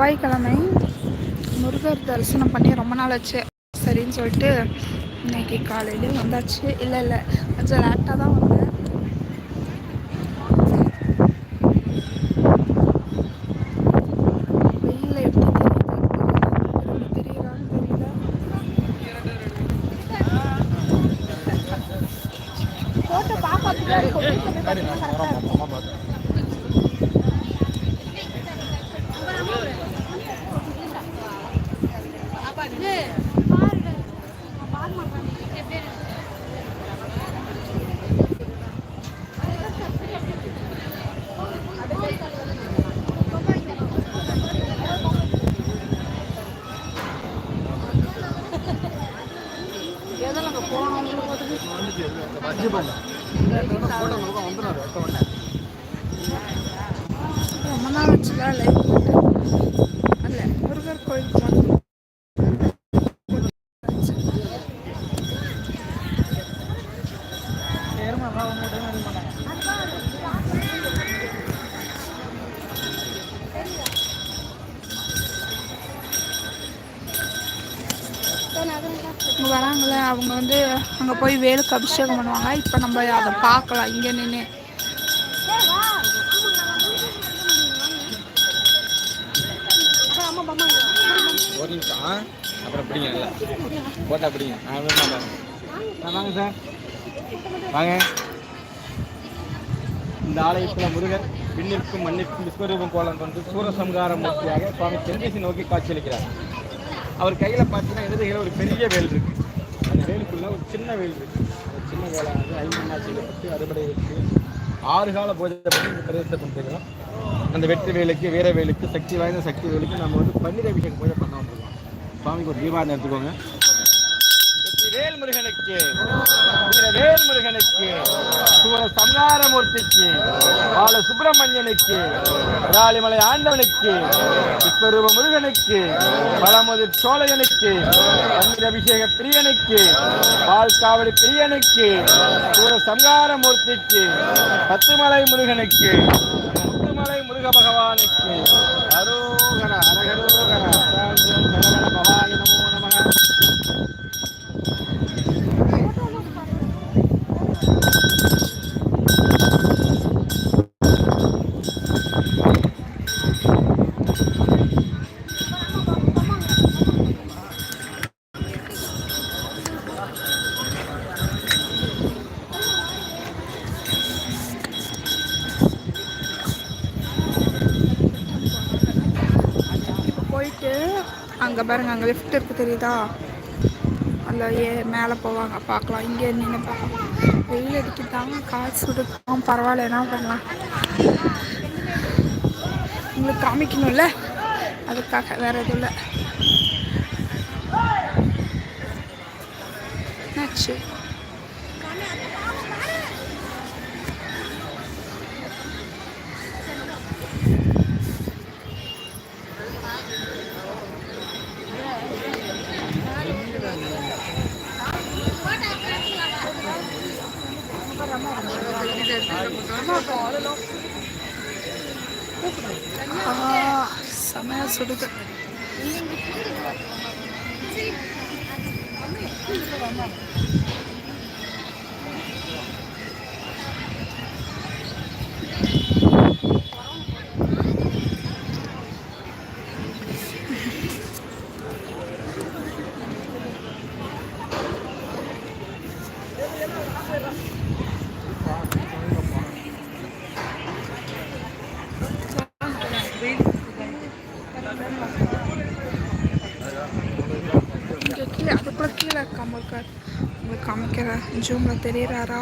செவ்வாய்க்கிழமை முருகர் தரிசனம் பண்ணி ரொம்ப நாள் ஆச்சு. சரின்னு சொல்லிட்டு இன்னைக்கு காலையிலே வந்தாச்சு. இல்லை இல்லை. கொஞ்சம் லேட்டாக தான் வந்தேன் அவங்க வந்து அங்கே போய் வேலுக்கு அபிஷேகம் பண்ணுவாங்க. இப்போ நம்ம அதை பார்க்கலாம். இங்கே நின்று ஒரு நிமிஷம் அப்புறம் பிடிங்க இல்லை. போட்டா பிடிங்க. வாங்க. சார். வாங்க. இந்த ஆலயத்தில் முருகர் விண்ணிற்கும் மண்ணிற்கும் விஸ்வரூபம் கோலம் வந்து சூரசம்காரம் மூர்த்தியாக சுவாமி செங்கேசி நோக்கி காட்சியளிக்கிறார் அவர் கையில் பார்த்தீங்கன்னா இடது கையில் ஒரு பெரிய வேல் இருக்கு. அந்த வேலுக்குள்ளே ஒரு சின்ன வேல் இருக்குது அந்த சின்ன வேலானது ஐம்பது பற்றி அறுபடை வச்சு ஆறு கால பூஜை பண்ணி இந்த பிரதேசத்தை பண்ணிருக்கிறோம் அந்த வெற்றி வேலுக்கு வீர வேலுக்கு சக்தி வாய்ந்த சக்தி வேலுக்கு நம்ம வந்து பன்னீர் அபிஷேகம் பூஜை பண்ண வந்துருக்கோம். சுவாமிக்கு ஒரு தீபாவளி எடுத்துக்கோங்க. வேல் முருகனுக்கு வீர வேல் முருகனுக்கு சூர சம்ஹாரமூர்த்திக்கு பால சுப்பிரமணியனுக்கு ராளிமலை ஆண்டவனுக்கு. விஸ்வரூப முருகனுக்கு பலமது சோழையனுக்கு பன்னீர் அபிஷேக பிரியனுக்கு. பால் காவடி பிரியனுக்கு. சூர சம்ஹாரமூர்த்திக்கு பத்துமலை முருகனுக்கு. முத்துமலை முருக பகவானுக்கு லிஃப்ட் இருக்குது தெரியுதா? அதில் ஏ மேலே போவாங்க. பார்க்கலாம். இங்கே நின்று பார்க்கலாம். வெயில் அடிக்கிட்டாங்க காசு சுடுக்கும் பரவாயில்ல. என்ன பண்ணலாம்? உங்களுக்கு காமிக்கணும்ல? அதுக்காக வேற எதுவும் இல்லை. என்னாச்சு? ஆ, செமையா சுடுது இங்கே ஜூமில் தெரியறாரா?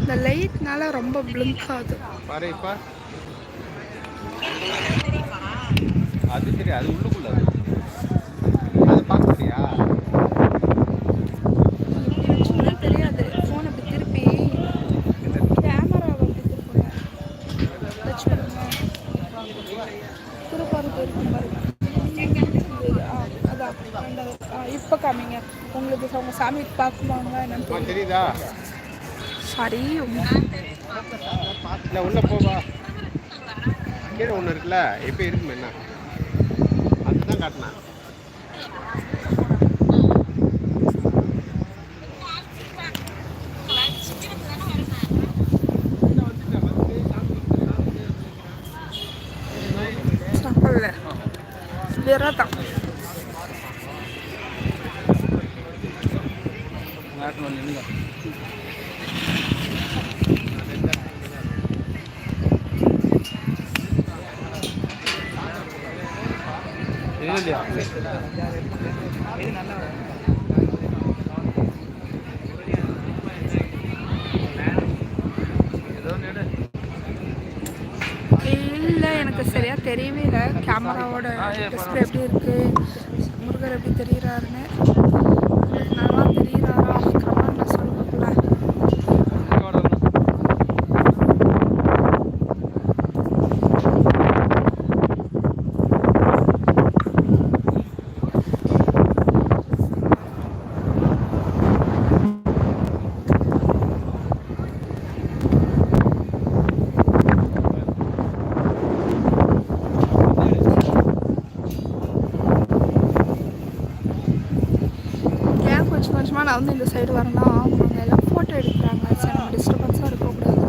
இந்த லைட்னால ரொம்ப பிளிங்க் ஆகுது. பாரு இப்ப. அது சரி அது உள்ளுக்குள்ள சாமி பார்க்குமாங்க தெரியும் தெரியுதா? சாரி இல்ல உள்ள போவா கீழே ஒன்று இருக்குல்ல எப்போ இருக்குமே என்ன அதுதான் காட்டினேன் சாப்பிடல. விரதம் சரியாக தெரியவே இல்லை. கேமராவோட டிஸ்பிளே எப்படி இருக்குது முருகர் எப்படி தெரிகிறாருன்னு உங்களுக்கு நல்லா தெரியுறாரா கமெண்ட்ல சொல்லுங்கல்ல ஏன் கொஞ்சம் கொஞ்சமாக நான் வந்து இந்த சைடு வரேன்னா அவங்க எல்லாம் ஃபோட்டோ எடுக்கிறாங்க சரி நம்ம டிஸ்டர்பன்ஸாக இருக்கக்கூடாது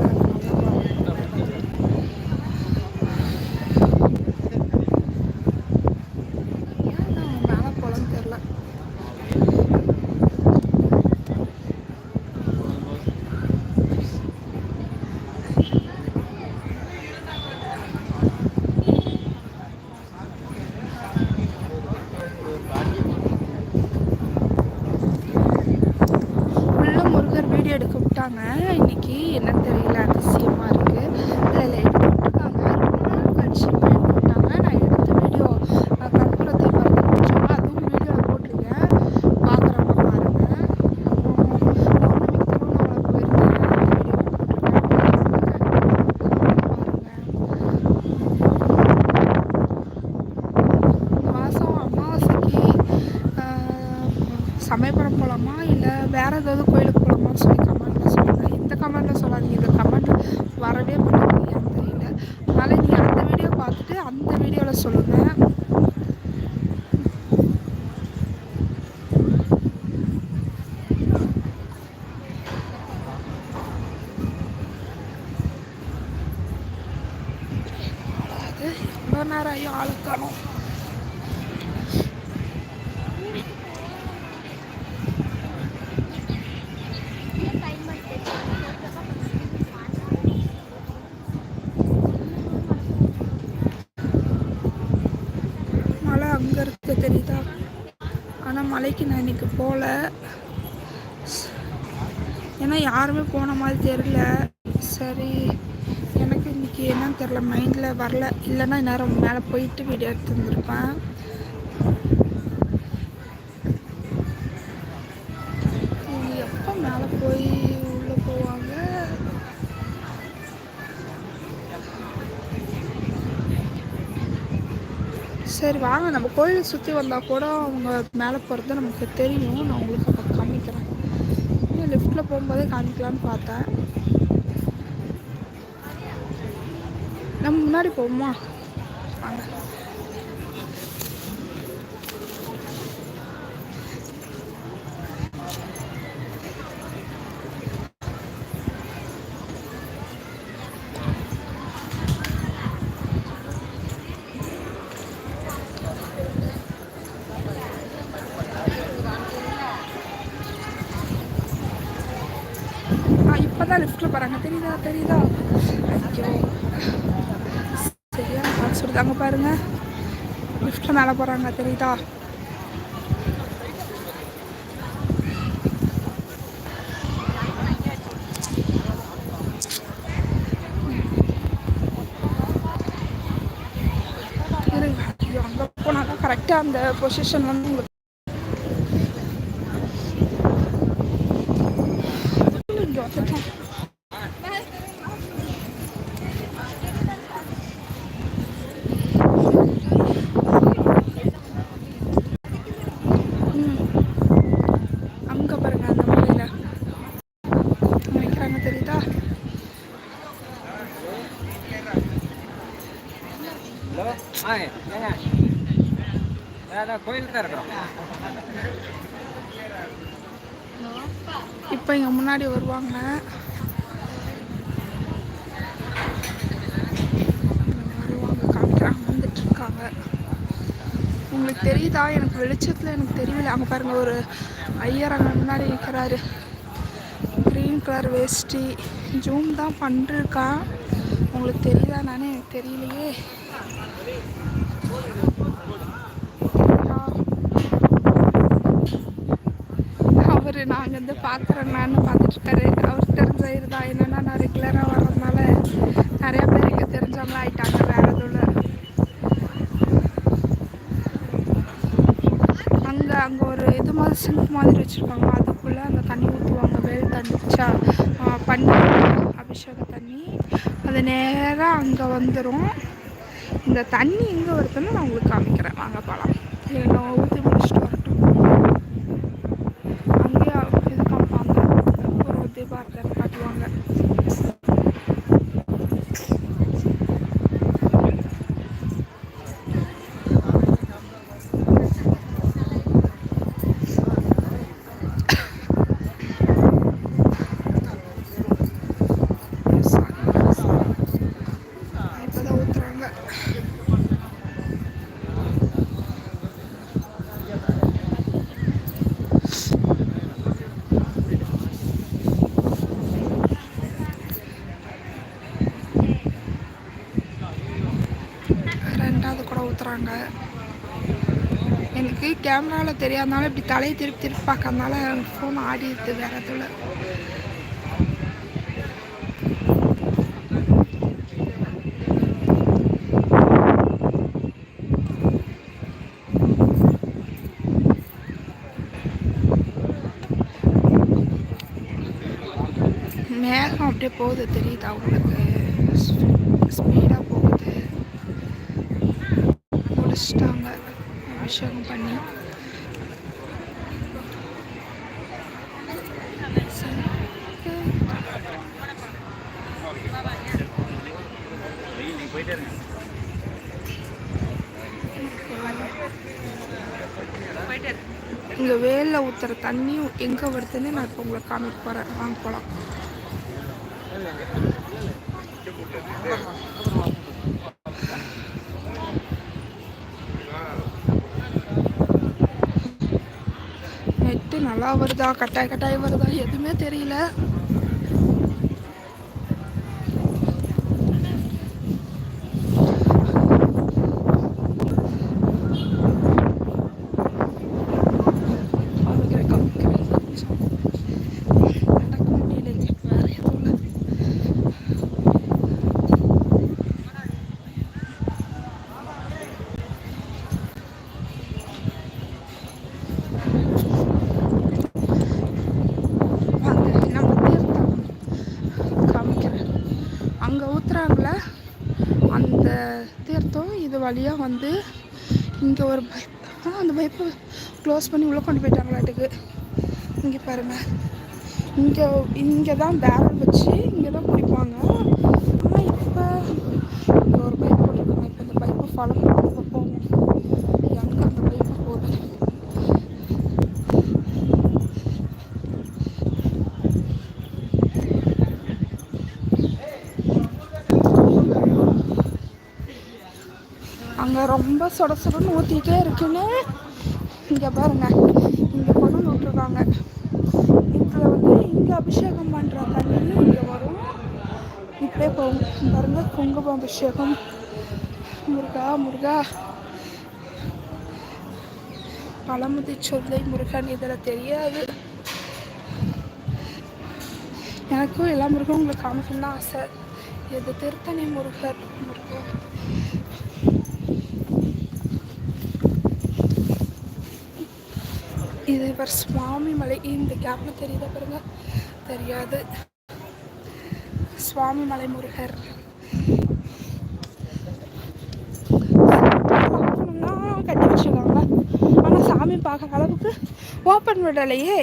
ஏன் நான் மேலே போகலன்னு தெரில உள்ள முருகர் வீடியோ எடுக்க விட்டாங்க இன்னைக்கு என்னன்னு தெரியல அதிசயமா இருக்கு அதில் எடுத்து விட்டுருக்காங்க ரொம்ப நாள் கழிச்சு இப்போ எடுத்து விட்டாங்க நான் எடுத்த வீடியோ கற்பூரத்தை பறந்து முடிச்சாங்க அதுவும் வீடியோவில் போட்டிருக்கேன் பார்க்குறவங்க பாருங்க அப்புறம் பௌர்ணமிக்கு திருவண்ணாமலை போயிருக்கேன் அந்த வீடியோ போட்டிருக்கேன் பாருங்க இந்த மாதம் அமாவாசைக்கு ஆஹ், சமயபுரம் போகலாமா இல்லை வேற ஏதாவது கோயிலுக்கு போகலாமான்னு சொல்லி கமெண்ட்டில் சொல்லுங்கள் இந்த கமெண்ட்டில் சொல்லாதீங்க இந்த கமெண்ட் வரவே மாட்டேங்குது ஏன்னு தெரியல அதனால் நீங்கள் அந்த வீடியோ பார்த்துட்டு அந்த வீடியோவில் சொல்லுங்கள் அது எவ்வளோ நேரம் ஆகியும் ஆளுக்கானோம் மலை அங்கே இருக்கு தெரியுதா? ஆனால் மலைக்கு நான் இன்னைக்கு போகல ஏன்னா யாருமே போன மாதிரி தெரியல. சரி. இன்றைக்கி என்னன்னு தெரில மைண்டில் வரல. இல்லைன்னா நேரம் மேலே போயிட்டு வீடியோ எடுத்துருந்துருப்பேன் இவங்க எப்போ மேலே போய் உள்ளே போவாங்க? சரி வாங்க. நம்ம கோயிலை சுற்றி வந்தால் கூட அவங்க மேலே போகிறது நமக்கு தெரியும். நான் உங்களுக்கு அப்போ காமிக்கிறேன். இன்னும் லிஃப்ட்டில் போகும்போதே காமிக்கலான்னு பார்த்தேன். நம்ம முன்னாடி போவோமா? வாங்க. ஆ இப்போ தான் லிஃப்ட்டில் போகிறாங்க தெரியுதா? தெரியுதா? ஐயோ. அங்கே பாருங்க. லிஃப்ட்டில் மேலே போகிறாங்க தெரியுதா? ஐயோ அங்கே கரெக்டாக அந்த பொசிஷன் வந்து உங்களுக்கு இங்கே வந்துட்டோம் ம். அங்க பாருங்க அந்த மலையில அங்க நிக்கிறாங்க தெரியுதா கோயில் தான் இருக்கிறோம். இப்போ இங்கே முன்னாடி வருவாங்க. வருவாங்க காமிக்கிறாங்க வந்துட்டுருக்காங்க உங்களுக்கு தெரியுதா? எனக்கு வெளிச்சத்தில் எனக்கு தெரியல அங்கே பாருங்க ஒரு ஐயர் அங்கே முன்னாடி நிற்கிறாரு க்ரீன் கலர் வேஷ்டி. ஜூம் தான் பண்ணிருக்கான். உங்களுக்கு தெரியுதா நானே எனக்கு தெரியலையே. நான் நாங்கள் வந்து பார்க்குறேன்னான்னு பார்த்துட்டு அவர் தெரிஞ்ச தான் என்னென்னா நான் ரெகுலராக வர்றதுனால நிறையா பேர் இங்கே தெரிஞ்சவங்களா ஆயிட்டாங்க. வேற எதுவும் அங்கே அங்கே ஒரு இது மாதிரி சிங்க் மாதிரி வச்சுருப்பாங்க. அதுக்குள்ளே அந்த தண்ணி ஊற்றுவாங்க வேல் தண்ணிச்சா பண்ணி அபிஷேக தண்ணி. அது நேராக அங்கே வந்துடும் இந்த தண்ணி எங்கே வருதுன்னு நான் உங்களுக்கு காமிக்கிறேன். வாங்க போகலாம் இல்லை ஊற்றி முடிச்சுட்டு ரெண்டாவது எனக்கு கேமராவில் தெரியாதனால இப்படி தலையை திருப்பி திருப்பி பார்க்கறதுனால எனக்கு ஃபோன் ஆடிடுது வேற எதுவும் மேகம் அப்படியே போகுது தெரியுதா உங்களுக்கு ஸ்பீடாக போகுது முடிச்சிட்டாங்க அபிஷேகம் பண்ணி சரி, இங்கே வேலில் ஊற்றுற தண்ணியும் எங்கே வருதுன்னு நான் இப்போ உங்களுக்கு காமிக்க போகிறேன் வாங்க போகலாம் நெட்டு நல்லா வருதா? கட்டாய் கட்டாய் வருதா? எதுவுமே தெரியல காமிக்கிறேன், காமிக்கிறேன். கொஞ்சம் நடக்க முடியல வேற எதுவும் இல்லை. வாங்க நம்ம தீர்த்தம் காமிக்கிறேன் அங்கே ஊத்துறாங்கள அந்த தீர்த்தம் இது வழியாக வந்து இங்கே ஒரு பைப் அந்த பைப்பை க்ளோஸ் பண்ணி உள்ளே கொண்டு போயிட்டாங்களாட்டுக்கு இங்கே பாருங்கள் இங்கே இங்கே தான் பேரல் வச்சு இங்கே தான் பிடிப்பாங்க. ஆனால் இப்போ இங்கே ஒரு பைப் போட்டிருக்காங்க. இப்போ இந்த பைப்பை ஃபாலோ பண்ணி இப்போ போகணும் எங்கே அந்த பைப்பு போகுது அங்கே ரொம்ப சொட சொடன்னு ஊற்றிக்கிட்டே இருக்குன்னு இங்கே பாருங்கள் இங்கே கொண்டு வந்து விட்ருக்காங்க இதில் வந்து இங்கே அபிஷேகம் பண்ணுற தண்ணி இங்கே வரும். இப்படியே போகும். பாருங்கள் குங்குமம் அபிஷேகம். முருகா முருகா. பழமுதி சொல்லை முருகன் இதில் தெரியாது. எனக்கும் எல்லா முருகனும் உங்களுக்கு காமிக்கணும்னு ஆசை. இது திருத்தணி முருகர்? முருகன் இது இவர் சுவாமி மலை இந்த கேப்பில் தெரியுதா பாருங்க? தெரியாது. சுவாமி மலை முருகர். கட்டி வச்சுருக்காங்க ஆனால் சாமி பார்க்குற அளவுக்கு ஓப்பன் விடலையே.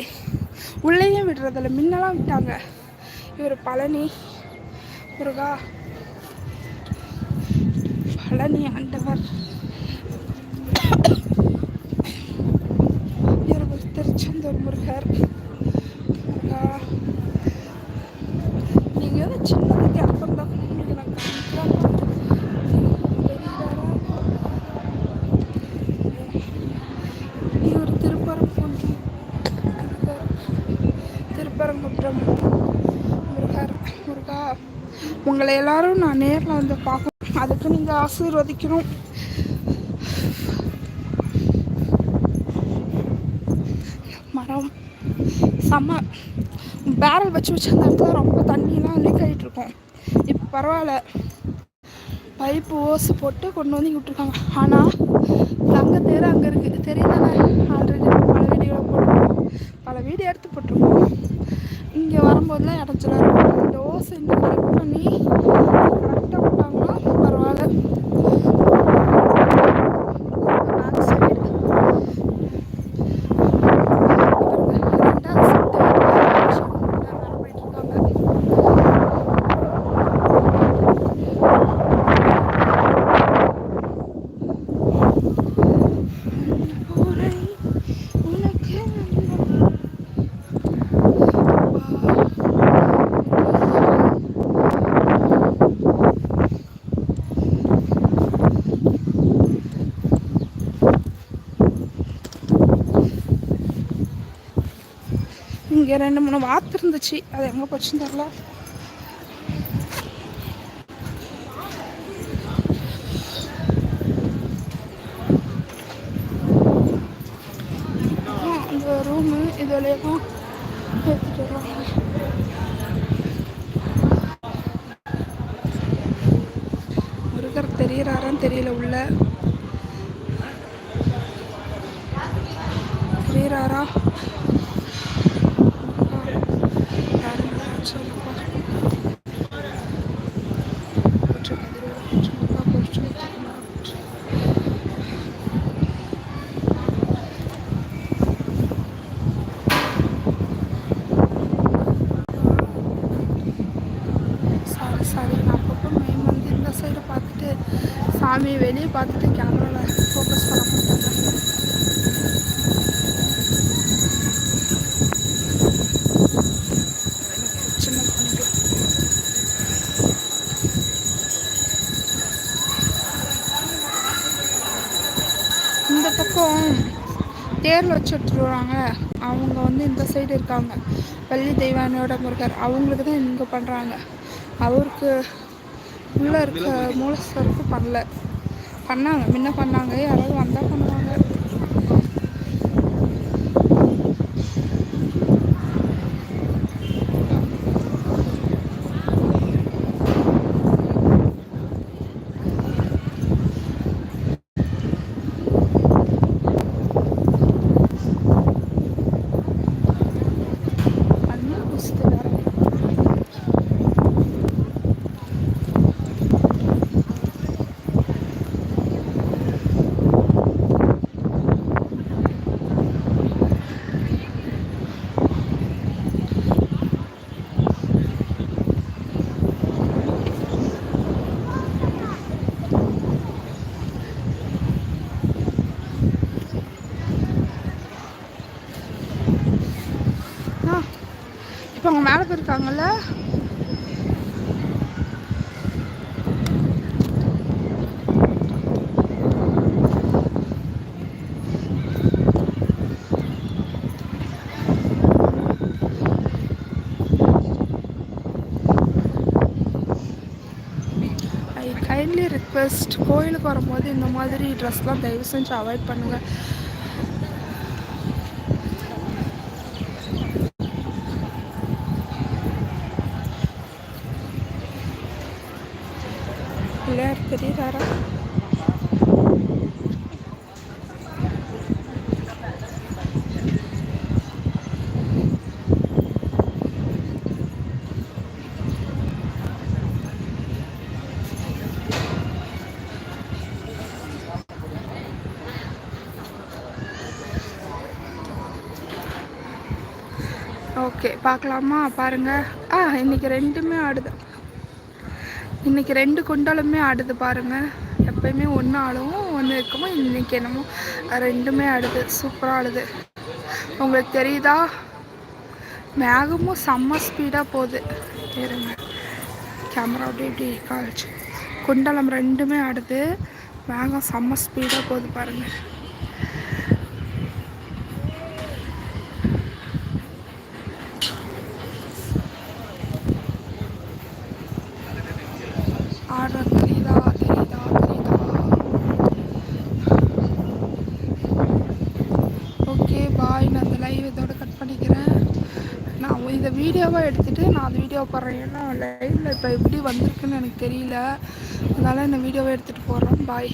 உள்ளேயும் விடுறதில்ல. முன்னெல்லாம் விட்டாங்க. இவர் பழனி முருகா. பழனி ஆண்டவர். திருச்செந்தூர் முருகர். முருகா நீங்கள் வந்து சின்னதுக்கு அப்புறம் தான் உங்களுக்கு நான் காமிக்கலாம் இவர் திருப்பரங்குன்றம். திருப்பரங்குன்றம். முருகர் முருகா. உங்களை எல்லாரும் நான் நேரில் வந்து பார்க்கணும். அதுக்கு நீங்கள் ஆசீர்வதிக்கணும். இருக்கும் செம்ம பேரல் வச்சு வச்சு அந்த இடத்துல ரொம்ப தண்ணியெலாம் லீக் ஆகிட்டு இருக்கும். இப்போ பரவாயில்ல. பைப்பு ஓசு போட்டு கொண்டு வந்து விட்டுருக்காங்க. விட்ருக்காங்க ஆனால் தங்க தேர் அங்கே இருக்குது தெரியுதானே? ஆல்ரெடி பல வீடியோ போட்டிருக்கோம். பல வீடியோ எடுத்து போட்டிருக்கோம். இங்கே வரும்போதுலாம் இடத்துல இருக்கும். இந்த ஓசை இந்த கரெக்ட் பண்ணி கரெக்டாக விட்டாங்கன்னா பரவாயில்ல பேக் சைடு ரெண்டாவது செட்டு வேலை போயிட்டு இருக்காங்க ஊரை உனக்கு இங்கே ரெண்டு மூணு வாத்து இருந்துச்சு. அது எங்கே போச்சுன்னு தெரில அப்புறம் இந்த ரூமு இது வழியெல்லாம் எடுத்துகிட்டு வருவாங்க. முருகர் தெரியறாரான்னு தெரியல உள்ள. தெரியறாரா யாருங்க சொல்லுப்பா போற்று கதிரவா, போற்று முருகா, போற்று முருகா, போற்று. சாரி சாரி நான் அப்பப்போ மெயின் வந்து இந்த சைடு பார்த்துட்டு சாமியை வெளியே பார்த்துட்டு கேமராவில் ஃபோக்கஸ் பண்ண மாட்டாங்க சின்ன பண்ணிக்கலாம் இந்த பக்கம் தேரில் வச்சு வராங்க அவங்க வந்து இந்த சைடு இருக்காங்க. பள்ளி தெய்வானையோட முருகர் அவங்களுக்கு தான் இங்கே பண்ணுறாங்க அவருக்கு உள்ளே இருக்க மூலஸ்தருக்கு பண்ணல. பண்ணாங்க முன்ன பண்ணாங்க யாராவது வந்தால் பண்ணுவாங்க பண்ணி குஸ்து வேற ஆ இப்போ அவங்க மேலே போயிருக்காங்கல்ல ஐ கைண்ட்லி ரிக்வெஸ்ட் கோயிலுக்கு வரும்போது இந்த மாதிரி ட்ரெஸ்லாம் தயவு செஞ்சு அவாய்ட் பண்ணுங்கள் ஓகே பார்க்கலாமா? பாருங்கள் ஆ இன்னைக்கு ரெண்டுமே ஆடுது. இன்னைக்கு ரெண்டு குண்டாலுமே ஆடுது பாருங்கள் எப்பயுமே ஒன்று ஆளும் ஒன்று இருக்குமோ இன்றைக்கி என்னமோ ரெண்டுமே ஆடுது. சூப்பராக ஆடுது. உங்களுக்கு தெரியுதா? மேகமும் செம்ம ஸ்பீடாக போகுது. இருங்க. கேமரா அப்படி இப்படி காலிச்சு குண்டலம் ரெண்டுமே ஆடுது. மேகம் செம்ம ஸ்பீடாக போகுது பாருங்கள் நான் அது வீடியோ போடுறேன். ஏன்னா லைவில் இப்போ எப்படி வந்திருக்குன்னு எனக்கு தெரியல. அதனால் இந்த வீடியோவை எடுத்துகிட்டு போடுறேன் பாய்